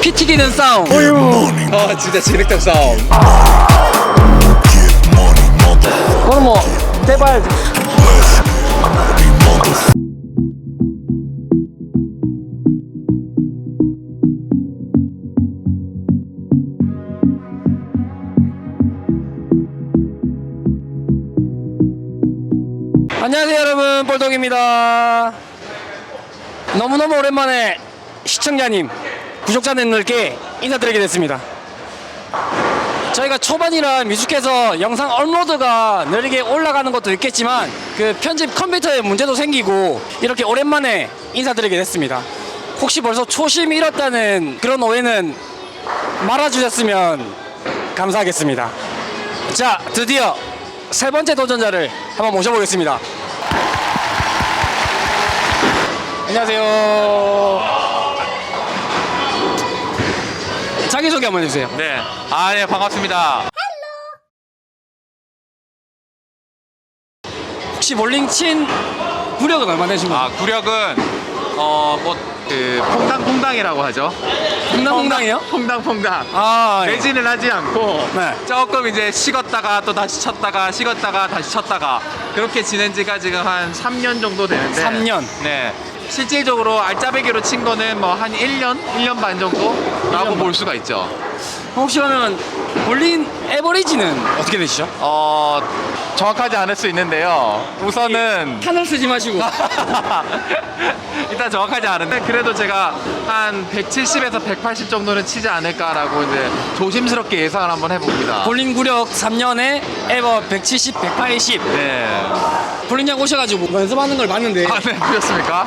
피 튀기는 싸움. 아 진짜 진흙탕 싸움. 그건 뭐 제발 안녕하세요 여러분. 볼독입니다 너무너무 오랜만에 시청자님 구독자님들께 인사드리게 됐습니다 저희가 초반이라 미숙해서 영상 업로드가 느리게 올라가는 것도 있겠지만 그 편집 컴퓨터에 문제도 생기고 이렇게 오랜만에 인사드리게 됐습니다. 혹시 벌써 초심 잃었다는 그런 오해는 말아주셨으면 감사하겠습니다. 자, 드디어 세 번째 도전자를 한번 모셔보겠습니다. 안녕하세요. 자기소개 한번 해주세요. 네. 아, 네, 반갑습니다. 혹시 볼링 친 구력은 얼마 되신 거예요? 아, 구력은, 어, 뭐, 그, 퐁당퐁당이라고 하죠. 퐁당퐁당이요? 퐁당퐁당. 아, 예. 매진을 하지 않고, 네. 조금 이제 식었다가 또 다시 쳤다가, 식었다가 다시 쳤다가, 그렇게 지낸 지가 지금 한 3년 정도 되는데. 3년. 네. 실질적으로 알짜배기로 친 거는 뭐 한 1년? 1년 반 정도라고 반. 볼 수가 있죠. 혹시 그러면 볼링 에버리지는 어떻게 되시죠? 어, 정확하지 않을 수 있는데요. 우선은 탄을 쓰지 마시고. 일단 정확하지 않은데 그래도 제가 한 170에서 180 정도는 치지 않을까라고 이제 조심스럽게 예상을 한번 해봅니다. 볼링 구력 3년에 에버 170, 180. 네. 볼링장 오셔가지고 뭐 연습하는 걸 봤는데 아, 네, 보셨습니까?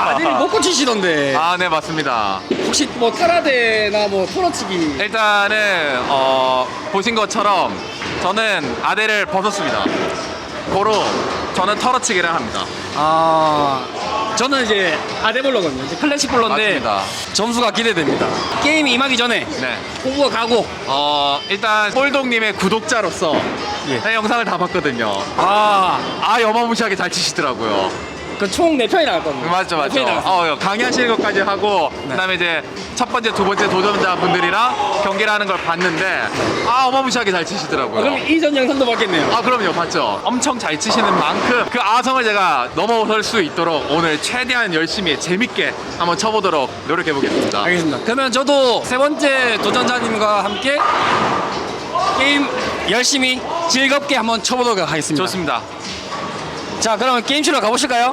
아들이 못 고치시던데. 아, 네, 맞습니다. 혹시 뭐 타라데나 뭐 토너치기 일단은 어, 보신 것처럼 저는 아대를 벗었습니다. 고로 저는 털어치기를 합니다. 아 저는 이제 아데볼러거든요. 이제 클래식 볼러인데 맞습니다. 점수가 기대됩니다. 게임이 임하기 전에 네. 호구가 가고 어, 일단 폴동님의 구독자로서 예. 제 영상을 다 봤거든요. 아 아, 어마무시하게 잘 치시더라고요. 그총 4편이 나왔거든요. 맞죠, 맞죠. 네 편이. 어, 강의하시는 것까지 하고, 네. 그다음에 이제 첫 번째, 두 번째 도전자 분들이랑 경기를 하는 걸 봤는데, 아, 어마무시하게 잘 치시더라고요. 아, 그럼 이전 영상도 봤겠네요. 아, 그럼요, 봤죠. 엄청 잘 치시는 만큼 그 아성을 제가 넘어설 수 있도록 오늘 최대한 열심히 재밌게 한번 쳐보도록 노력해 보겠습니다. 알겠습니다. 그러면 저도 세 번째 도전자님과 함께 게임 열심히 즐겁게 한번 쳐보도록 하겠습니다. 좋습니다. 자, 그러면 게임실로 가보실까요?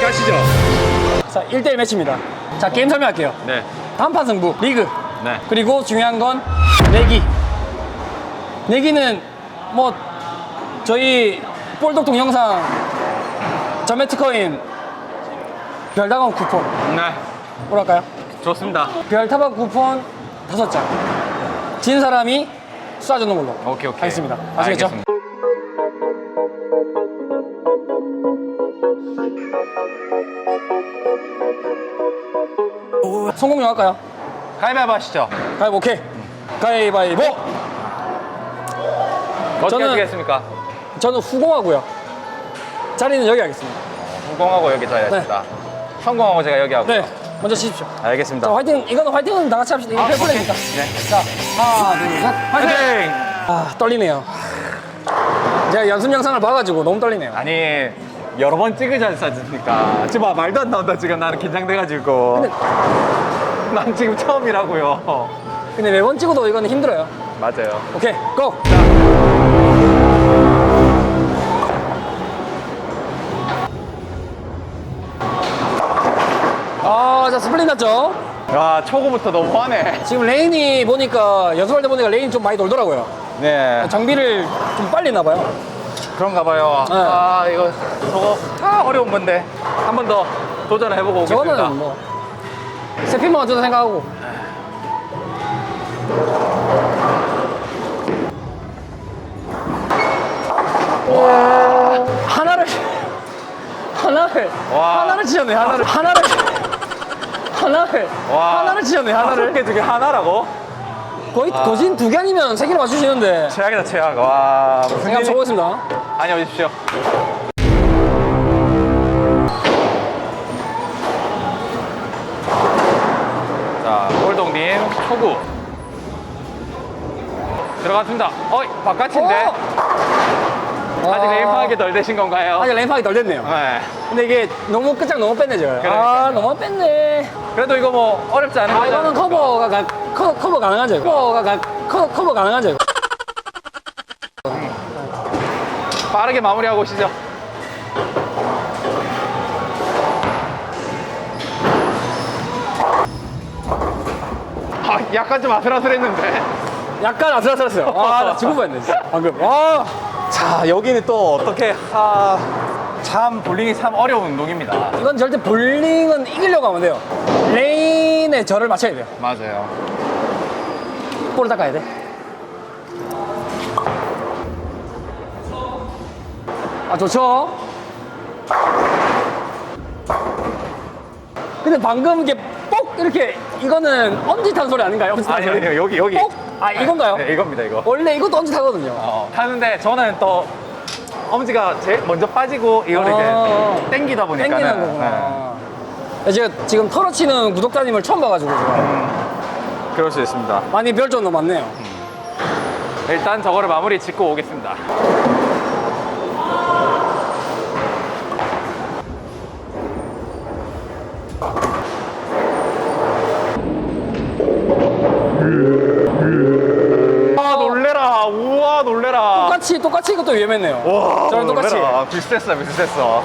가시죠. 자, 1대1 매치입니다. 자, 게임 설명할게요. 네. 단판 승부, 리그. 네. 그리고 중요한 건 내기. 내기는 뭐 저희 볼독 동영상 전매특허인 별다방 쿠폰 네. 뭐랄까요? 좋습니다. 별타박 쿠폰 다섯 장. 진 사람이 쏴주는 걸로. 오케이, 오케이. 하겠습니다. 아시겠죠? 알겠습니다. 성공용 할까요? 가위바위보 하시죠. 가위바위보 오케이. 가위바위보. 어떻게 저는- 하시겠습니까? 저는 후공하고요. 자리는 여기 하겠습니다. 성공하고 여기 자리하겠습니다. 성공하고 제가 여기 하고. 네, 먼저 치십시오. 알겠습니다. 자, 화이팅. 이거는 화이팅은 다 같이 합시다. 이거 페플레이니까. 네. 자, 하나, 둘, 셋. 화이팅! 화이팅! 아, 떨리네요. 제가 연습 영상을 봐가지고 너무 떨리네요. 아니 여러 번 찍으지 않습니까? 지금 봐 말도 안 나온다 지금 나는 긴장돼가지고 근데, 난 지금 처음이라고요 근데 매번 찍어도 이거는 힘들어요. 맞아요 오케이, 고! 아, 자, 스플릿 났죠? 야 초고부터 너무 화내 지금 레인이 보니까 연습할 때 보니까 레인이 좀 많이 돌더라고요. 네 장비를 좀 빨리 나봐요. 그런가 봐요 네. 아 이거 저거 아 어려운 건데 한 번 더 도전해보고 오겠습니다 뭐 세핀만 어쩌다 생각하고. 하나를 하나를 와. 하나를 치셨네 하나를. 하나를 하나를 와. 하나를 치셨네 하나를. 개 중에 하나라고? 거의 거진 두 개 아니면 세 개를 맞추시는데. 최악이다 최악. 와 무슨 한번 일이 쳐보겠습니다. 다녀오십시오 초구. 들어갔습니다. 어, 바깥인데. 아직 아. 레인파악이 덜 되신 건가요? 아직 램파기 덜 됐네요. 네. 근데 이게 너무 끝장 너무 뺐네죠. 아, 그러니까요. 너무 뺐네. 그래도 이거 뭐 어렵지 않은 아, 거죠? 이거는 커버가, 가, 커, 커버 가능하죠. 이거. 커버가, 가, 커, 커버 가능하죠. 이거. 빠르게 마무리하고 오시죠. 약간 좀 아슬아슬했는데. 약간 아슬아슬했어요. 아, 나 죽을 뻔했네, 진짜. 방금. 아, 자, 여기는 또 어떻게 하... 참 볼링이 참 어려운 운동입니다. 이건 절대 볼링은 이기려고 하면 돼요. 레인에 절을 맞춰야 돼요. 맞아요. 볼을 닦아야 돼. 아, 좋죠? 근데 방금 이게 뽁! 이렇게, 이거는 엄지탄 소리 아닌가요? 엄지탄 아니, 소리? 아니요, 여기, 여기. 뽁! 아, 이건가요? 네, 이겁니다, 이거. 원래 이것도 엄지타거든요. 어, 타는데 저는 또 엄지가 제일 먼저 빠지고 아, 이제 땡기다 보니까 땡기는 거구나. 네, 제가 지금 털어치는 구독자님을 처음 봐가지고 제가 그럴 수 있습니다. 많이 별점도 많네요. 일단 저거를 마무리 짓고 오겠습니다. 아 놀래라 우와 놀래라 똑같이 이것도 위험했네요. 와 저랑 똑같이. 놀래라. 비슷했어 비슷했어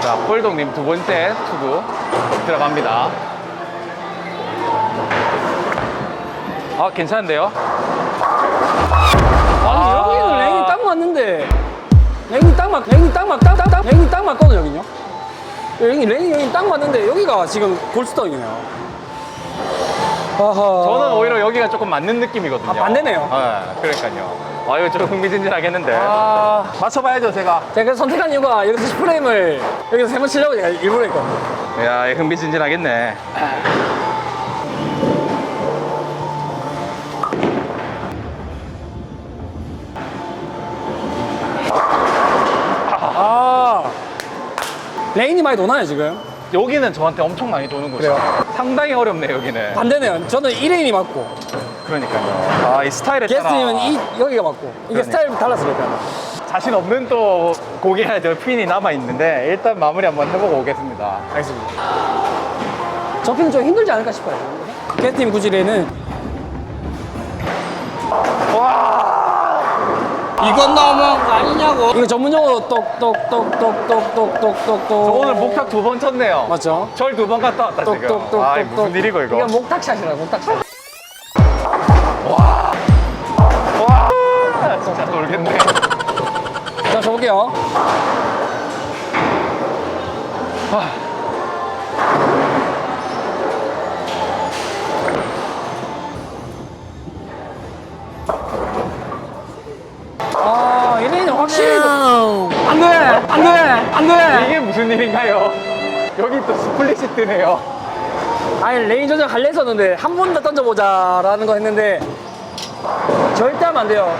자 홀동님 두 번째 투구 들어갑니다 아 괜찮은데요? 아니 아. 여기는 레인이 딱 맞는데 레인이 딱 맞, 레인이 딱 맞, 딱딱딱 레인이 딱 맞거든 여기요. 레인이 레인이 여기 딱 맞는데 여기가 지금 골스턴이네요. 저는 오히려 여기가 조금 맞는 느낌이거든요. 아, 반대네요. 네, 그러니까요. 아 이거 좀 흥미진진하겠는데. 아, 맞춰봐야죠 제가. 제가 선택한 이유가 여기서 10프레임을 여기서 세 번 치려고 제가 일부러 했거든요. 야 이거 흥미진진하겠네. 아, 레인이 많이 도나요 지금? 여기는 저한테 엄청 많이 도는 곳이에요 상당히 어렵네 여기는 반대네요. 저는 1레인이 맞고 그러니까요 아 이 스타일에 따라 게스트님은 이 여기가 맞고 이게 그러니까. 스타일 달라서 그럴까요? 자신 없는 또 고기나 저 핀이 남아 있는데 일단 마무리 한번 해보고 오겠습니다. 알겠습니다. 저 핀은 좀 힘들지 않을까 싶어요. 게스트님 구질에는 이건 너무한 거 아니냐고. 이거 전문 용어로 똑똑똑똑똑똑똑똑똑 저 오늘 목탁 두 번 쳤네요. 맞죠? 절 두 번 갔다 왔다 지금. 똑똑똑똑 아 무슨 일이고 이거. 이거 목탁샷이라 목탁샷. 와 진짜 놀겠네. 자, 줘볼게요. 아, 무슨 일인가요? 여기 또 스플릿이 뜨네요. 아니 레인 조정 할래 했었는데 한 번 더 던져보자 라는 거 했는데 절대 하면 안 돼요.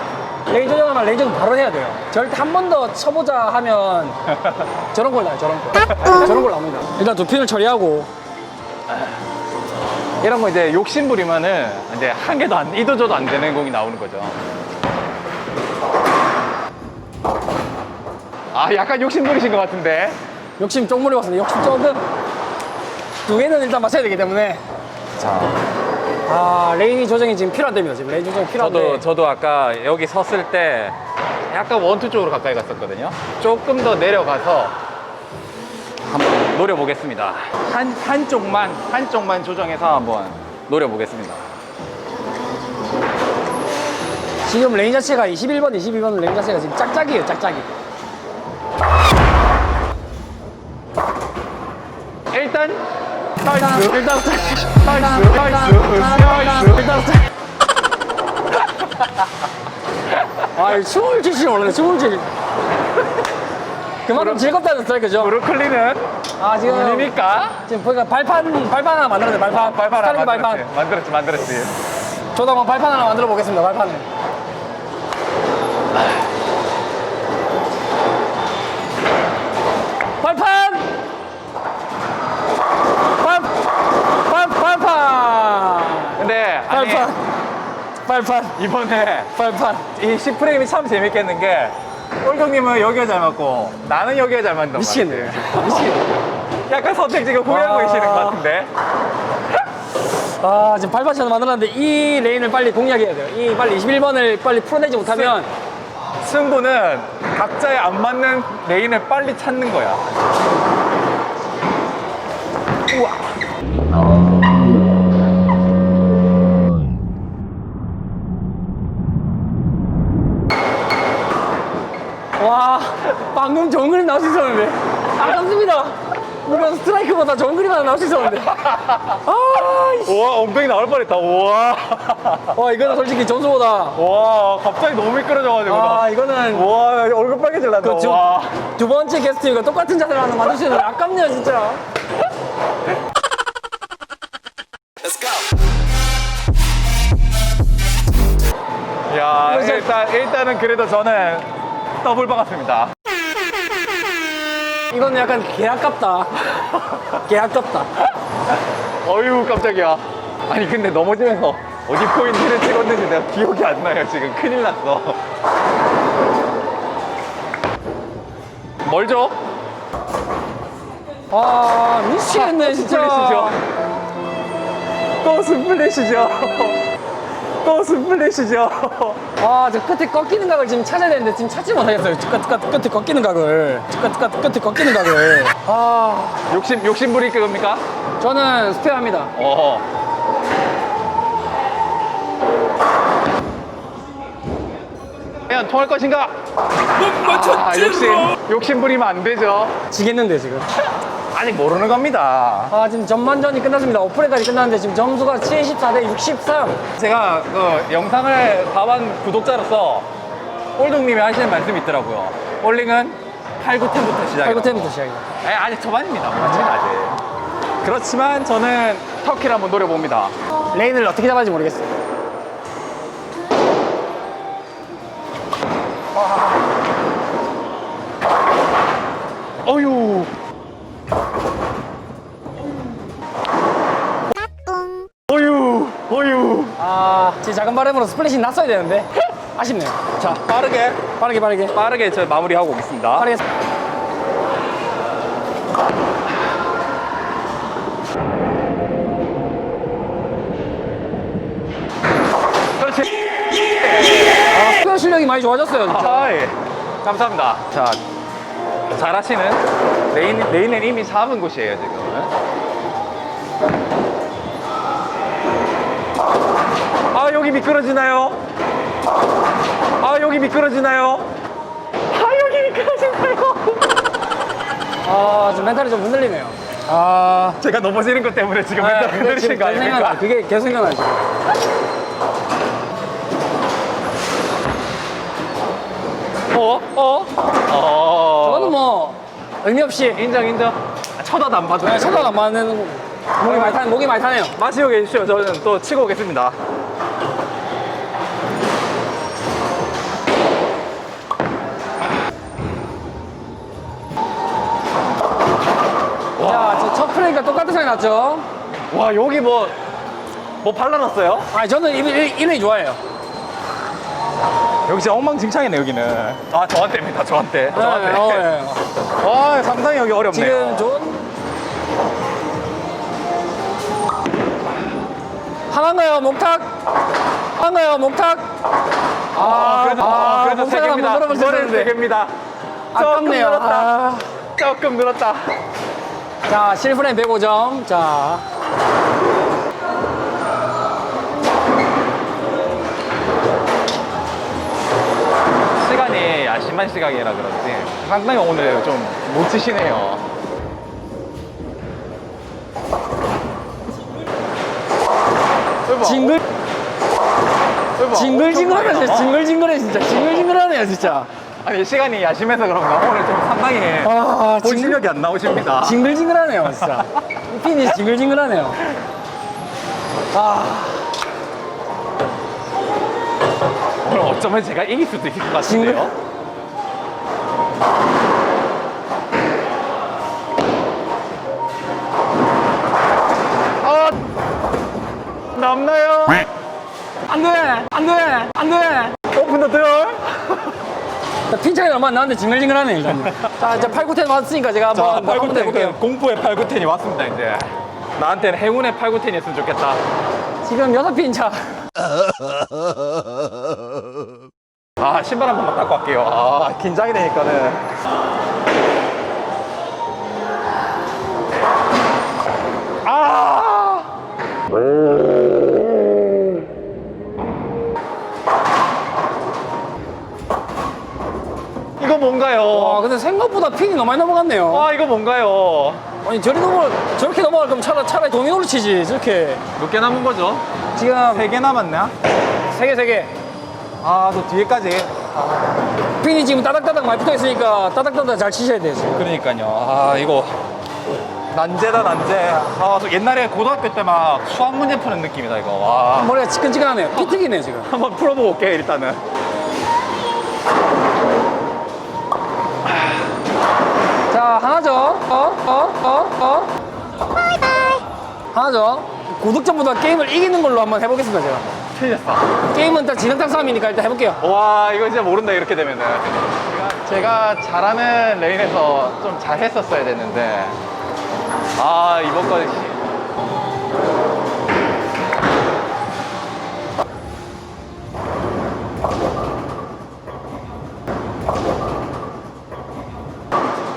레인 조정하면 레인 조정 바로 해야 돼요. 절대 한 번 더 쳐보자 하면 저런 걸 나요. 저런 거. 저런 걸 나옵니다. 일단 두 핀을 처리하고 이런 거 이제 욕심 부리면은 이제 한 개도 안 이도저도 안 되는 공이 나오는 거죠. 아 약간 욕심 부리신 것 같은데. 욕심 쪽물이 왔습니다. 욕심 조금 두 개는 일단 맞춰야 되기 때문에 자. 아 레인이 조정이 지금 필요한답니다. 지금 레인 조정이 필요한데 저도 저도 아까 여기 섰을 때 약간 원투 쪽으로 가까이 갔었거든요. 조금 더 내려가서 한번 노려보겠습니다. 한 한쪽만 한쪽만 조정해서 한번 노려보겠습니다. 지금 레인 자체가 21번, 22번 레인 자체가 지금 짝짝이에요. 짝짝이. 일단 일단 나이스 일단 나이스 나이스 나이스. 아, 이거 춤을 추시는 원래 춤을 추시. 그만큼 즐겁다는 스트라이크죠. 브루클린은 아, 지금 아닙니까? 지금 보니까 발판 발판 하나 돼. 발판. 발판 하나 스타링 발판. 만들었지 만들었지. 저도 한번 발판 하나 만들어 보겠습니다. 발판을. 발판. 발판, 이번에 발판. 이 10프레임이 참 재밌겠는 게 꼴동님은 여기가 잘 맞고 나는 여기가 잘 맞는단 미치겠네. 미치겠네. 약간 선택 지금 후회하고 아. 계시는 것 같은데 아, 지금 하나 만들었는데 이 레인을 빨리 공략해야 돼요. 이 빨리 21번을 빨리 풀어내지 못하면 승 부는 각자에 안 맞는 레인을 빨리 찾는 거야 와, 방금 좋은 그림 나올 수 있었는데. 아깝습니다. 이건 스트라이크보다 하나 나올 수 있었는데. 아, 이씨. 우와 엉덩이 나올 뻔했다 우와 와, 이거는 솔직히 점수보다. 와 갑자기 너무 미끄러져가지고 아, 이거는 우와 얼굴 빨개질란다 그 두, 와두 번째 게스트가 똑같은 자세를 하나 만드시는 아깝네요, 진짜. 야 일단 일단은 그래도 저는 더블 박았습니다 이거는 약간 개 아깝다. 개 아깝다. 어휴 깜짝이야 아니 근데 넘어지면서 어디 포인트를 찍었는지 내가 기억이 안 나요 지금 큰일 났어 멀죠? 아, 미치겠네, 진짜. 스플래시죠 또 스플래시죠 또 스플래시죠 아, 저 끝에 꺾이는 각을 지금 찾아야 되는데 지금 찾지 못하겠어요. 끝, 끝, 끝에 꺾이는 각을. 끝, 끝, 끝에 꺾이는 각을. 아, 욕심 욕심 부릴 겁니까? 저는 스페어합니다. 어 과연 통할 것인가? 아, 욕심 욕심 부리면 안 되죠 지겠는데, 지금. 아직 모르는 겁니다 아, 지금 전반전이 끝났습니다. 오프레까지 끝났는데 지금 점수가 74 대 63. 제가 그 영상을 봐본 구독자로서 꼴동님이 하시는 말씀이 있더라고요. 볼링은 8, 9텐부터 시작이에요. 8, 9텐부터 시작이다. 아니, 아직 초반입니다. 아직 아직. 그렇지만 저는 터키를 한번 노려봅니다. 레인을 어떻게 잡아야지 모르겠어요. 작은 바람으로 스플릿이 났어야 되는데. 아쉽네요. 자, 빠르게, 빠르게, 빠르게. 빠르게 저 마무리하고 오겠습니다. 빠르게. 아, 스페어 실력이 많이 좋아졌어요, 진짜. 아, 예. 감사합니다. 자, 잘하시는 레인, 레인은 이미 잡은 곳이에요, 지금. 여기 미끄러지나요? 아, 여기 미끄러지나요? 아, 여기 미끄러지나요? 아, 좀 멘탈이 좀 흔들리네요. 아, 제가 넘어지는 것 때문에 지금 아, 그게 흔들리는 지금 거 계속 생각나. 아닙니까? 그게 계속 생각나, 지금. 어? 어? 어. 저거는 뭐, 의미 없이. 인정, 인정. 아, 쳐다도 안 봐도. 네, 쳐다도 안 맞는 거. 목이 많이 타네, 목이 많이 타네요. 마시고 계십시오. 저는 또 치고 오겠습니다. 프레이가 똑같은 소리 났죠? 와, 여기 뭐, 뭐 발라놨어요? 아, 저는 이, 이, 이름이 좋아해요. 여기 진짜 엉망진창이네, 여기는. 아, 저한테입니다, 저한테. 저한테. 네, 어, 예. 와, 상당히 여기 어렵네요. 지금 좋은. 하나가요, 목탁. 하나가요, 목탁. 아, 그래도, 아, 그래도 세 목탁을 한번 개입니다. 물어볼 수 이번엔 세 있었는데. 개입니다. 조금 아깝네요. 늘었다. 아. 조금 늘었다. 자, 실프레임 105점. 자. 시간이 야심한 시각이라 그런지 상당히 오늘 좀 못 치시네요. 징글, 징글징글하네, 진짜. 징글징글해, 진짜. 징글징글하네요, 진짜. 아니 시간이 야심해서 그런가 오늘 좀 상당히 아, 본 징글, 실력이 안 나오십니다. 징글징글하네요, 진짜. 이 핀이 징글징글하네요. 아, 오늘 어쩌면 제가 이길 수도 있을 것. 같은데요. 아 남나요? 안안 돼! 안 돼! 안 돼! 오픈 더 door. 핀 차이 얼마 안 나는데 징글징글하네, 일단. 자, 이제 8, 9텐 왔으니까 제가 자, 한번, 한번 8구텐, 해볼게요. 공포의 8구텐이 왔습니다, 이제. 나한테는 행운의 8구텐이 있으면 좋겠다. 지금 6핀 차. 아, 신발 한 번만 닦고 갈게요. 아, 긴장이 되니까는. 아! 이거 뭔가요? 와, 근데 생각보다 핀이 너무 많이 넘어갔네요. 와, 이거 뭔가요? 아니, 저리 넘어, 저렇게 넘어갈 거면 차라리, 차라리 도미노를 치지, 저렇게. 몇 개 남은 거죠? 지금 세 개 남았나? 3개, 3개. 아, 또 뒤에까지. 핀이 지금 따닥따닥 많이 붙어 있으니까 따닥따닥 잘 치셔야 돼요, 지금. 그러니까요. 아, 이거. 난제다, 난제. 아, 저 옛날에 고등학교 때 막 수학 문제 푸는 느낌이다, 이거. 와. 머리가 지끈지끈하네요. 피튀기네요, 지금. 한번 풀어보고 올게요, 일단은. 자, 어. 하나죠. 고득점보다 게임을 이기는 걸로 한번 해보겠습니다, 제가. 틀렸어. 게임은 일단 진흙탕 싸움이니까 일단 해볼게요. 와, 이거 진짜 모른다, 이렇게 되면은. 제가, 잘하는 레인에서 좀 잘했었어야 됐는데. 아, 이번 거.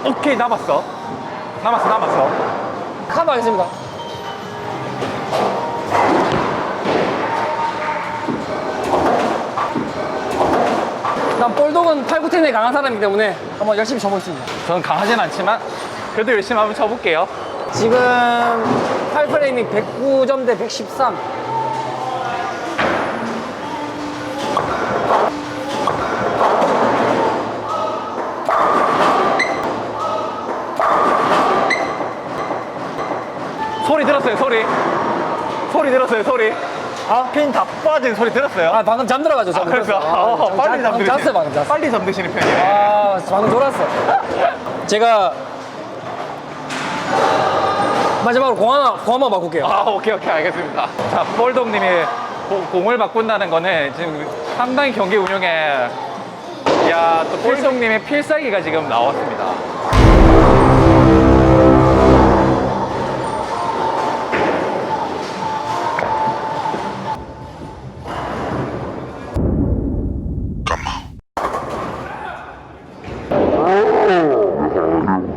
오케이, 남았어. 남았어, 남았어. 카드 하겠습니다. 난 볼독은 8, 9텐에 강한 사람이기 때문에 한번 열심히 쳐보겠습니다. 저는 강하진 않지만, 그래도 열심히 한번 쳐볼게요. 지금 8프레임이 109점 대 113. 소리 들었어요, 소리. 소리 들었어요, 소리. 아, 핀다 빠진 소리 들었어요? 아, 방금 잠들어가지고. 아, 잠 그래서 들었어. 어, 아, 빨리 잠- 잠드시네. 잤어요, 방금 잤어요. 빨리 잠드시는 편이네. 아, 방금 졸았어. 제가 마지막으로 공 하나, 공 한번 바꿀게요. 아, 오케이, 오케이, 알겠습니다. 자, 볼독님이 고- 공을 바꾼다는 거는 지금 상당히 경기 운영에 야, 또 볼독님의 필살기가 지금 나왔습니다.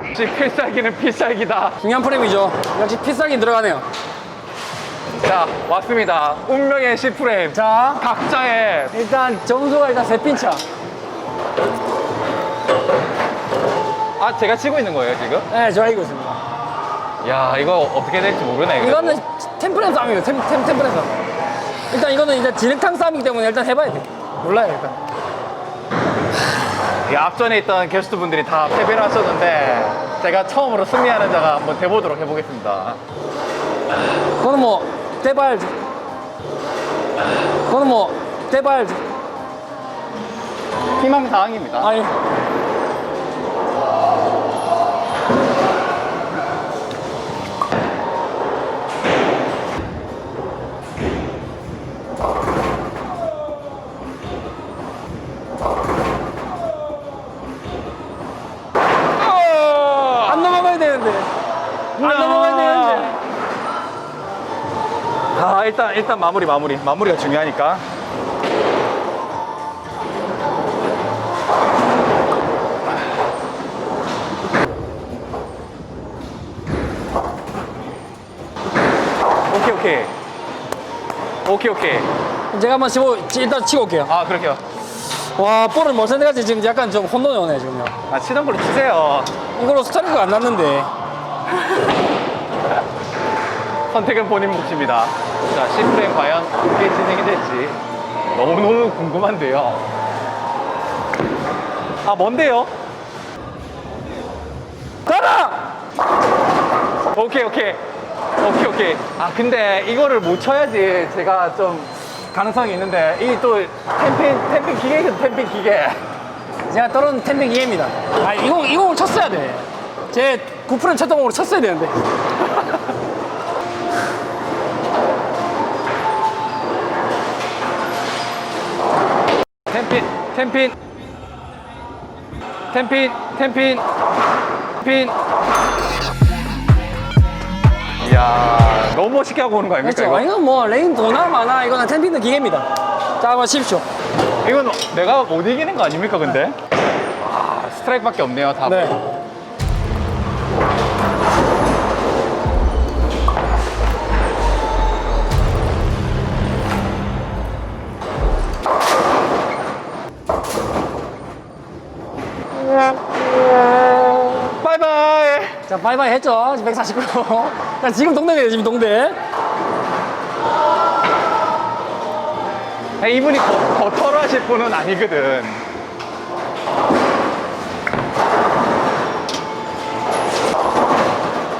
역시 필살기는 필살기다. 중요한 프레임이죠. 역시 피싸긴 들어가네요. 자, 왔습니다. 운명의 10프레임. 자, 각자의 일단 점수가 일단 세 핀 차. 아 제가 치고 있는 거예요 지금? 네, 저 이기고 있습니다. 야 이거 어떻게 될지 모르네 이거. 이거는 템플랜 싸움이에요. 템, 템, 템플랜 싸움. 일단 이거는 이제 진흙탕 싸움이기 때문에 일단 해봐야 돼. 몰라요, 일단. 이 앞전에 있던 게스트 분들이 다 패배를 하셨는데 제가 처음으로 승리하는 자가 한번 돼보도록 해보겠습니다. 그거는 뭐, 대발. 그거는 뭐, 대발. 희망사항입니다. 아니. 안 넘어가야 되는데. 안 넘어가야 되는데. 아 일단 일단 마무리 마무리 마무리가 중요하니까. 오케이 오케이 오케이 오케이 제가 한번 치고, 일단 치고 올게요. 아 그렇게요 와, 볼을 못 선택하지 지금 약간 좀 혼돈이 오네, 지금요. 아 치던 걸로 치세요 이걸로 스타리가 안 났는데. 선택은 본인 몫입니다. 자, 10프레임 과연 어떻게 진행이 될지 너무너무 궁금한데요. 아, 뭔데요? 가라! 오케이, 오케이. 오케이, 오케이. 아, 근데 이거를 못 쳐야지 제가 좀 가능성이 있는데, 이 또 템핑, 템핑 기계거든, 템핑 기계. 제가 떨어진 텐딩 이해입니다. 아, 이 공, 이 공을 쳤어야 돼. 제 9프레임 쳤던 공으로 쳤어야 되는데. 텐핀, 텐핀, 텐핀, 텐핀, 핀. 이야, 너무 멋있게 하고 오는 거 아닙니까? 그렇죠. 이거? 이건 뭐 레인 도나 마나 이거는 텐핀드 기계입니다. 자 한번 십시오. 이건 내가 못 이기는 거 아닙니까, 근데? 아, 스트라이크밖에 없네요, 다. 네. 자 바이바이 했죠. 149. 자 지금 동대네요 지금 동대. 야, 이분이 거, 거터로 하실 분은 아니거든.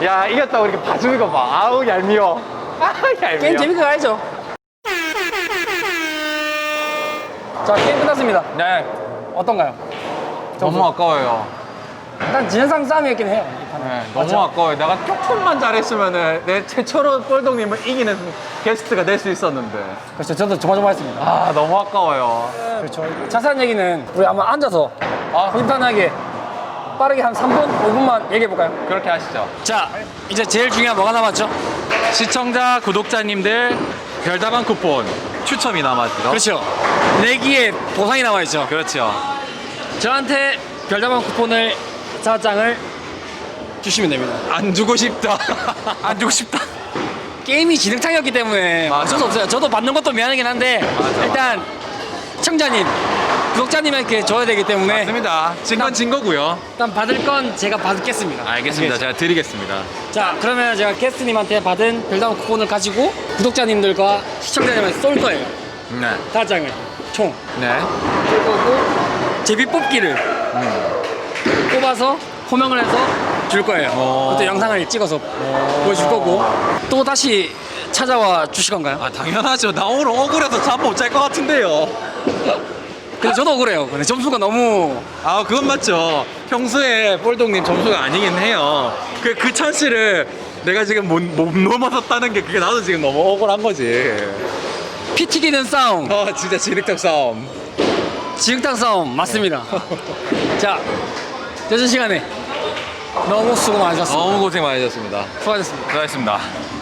야, 이겼다고 이렇게 봐주는 거 봐. 아우, 얄미워. 아, 얄미워. 게임 재밌게 가야죠. 자 게임 끝났습니다. 네. 어떤가요? 너무 아까워요. 일단 진상 싸움이었긴 해요. 네, 너무 맞죠? 아까워요. 내가 조금만 잘했으면 내 최초로 볼동님을 이기는 게스트가 될 수 있었는데. 그렇죠. 저도 조마조마했습니다. 아, 너무 아까워요. 그렇죠. 자세한 얘기는 우리 한번 앉아서 아, 간단하게 빠르게 한 3분, 5분만 얘기해 볼까요? 그렇게 하시죠. 자, 이제 제일 중요한 뭐가 남았죠? 시청자, 구독자님들 별다방 쿠폰 추첨이 남았죠. 그렇죠. 내기에 보상이 남아 있죠. 그렇죠. 저한테 별다방 쿠폰을 사장을 주시면 됩니다. 안 주고 싶다. 안 주고 싶다. 게임이 진흙탕이었기 때문에 맞아. 어쩔 수 없어요. 저도 받는 것도 미안하긴 한데 맞아, 일단 시청자님, 구독자님에게 줘야 되기 때문에 맞습니다. 진 건 진 거고요. 일단 받을 건 제가 받겠습니다. 알겠습니다. 제가 드리겠습니다. 자, 그러면 제가 게스트님한테 받은 별다방 쿠폰을 가지고 구독자님들과 시청자님한테 쏠 거예요. 네. 다섯 장을 총. 네. 쏠 거고 제비 뽑기를 뽑아서 호명을 해서 줄 거예요. 오. 그것도 영상을 찍어서 보여줄 거고 또 다시 찾아와 주실 건가요? 아 당연하죠. 나 오늘 억울해서 잠못잘것 같은데요. 근데 저도 억울해요. 근데 점수가 너무 아 그건 맞죠. 평소에 볼동님 점수가 아니긴 해요. 그 그 찬스를 내가 지금 못, 못 넘어섰다는 게 그게 나도 지금 너무 억울한 거지. 피 튀기는 싸움, 아 진짜 지륵적 싸움. 지흙탕 싸움 맞습니다. 자, 늦은 시간에 너무 수고 많으셨습니다. 너무 고생 많으셨습니다. 수고하셨습니다. 수고하셨습니다.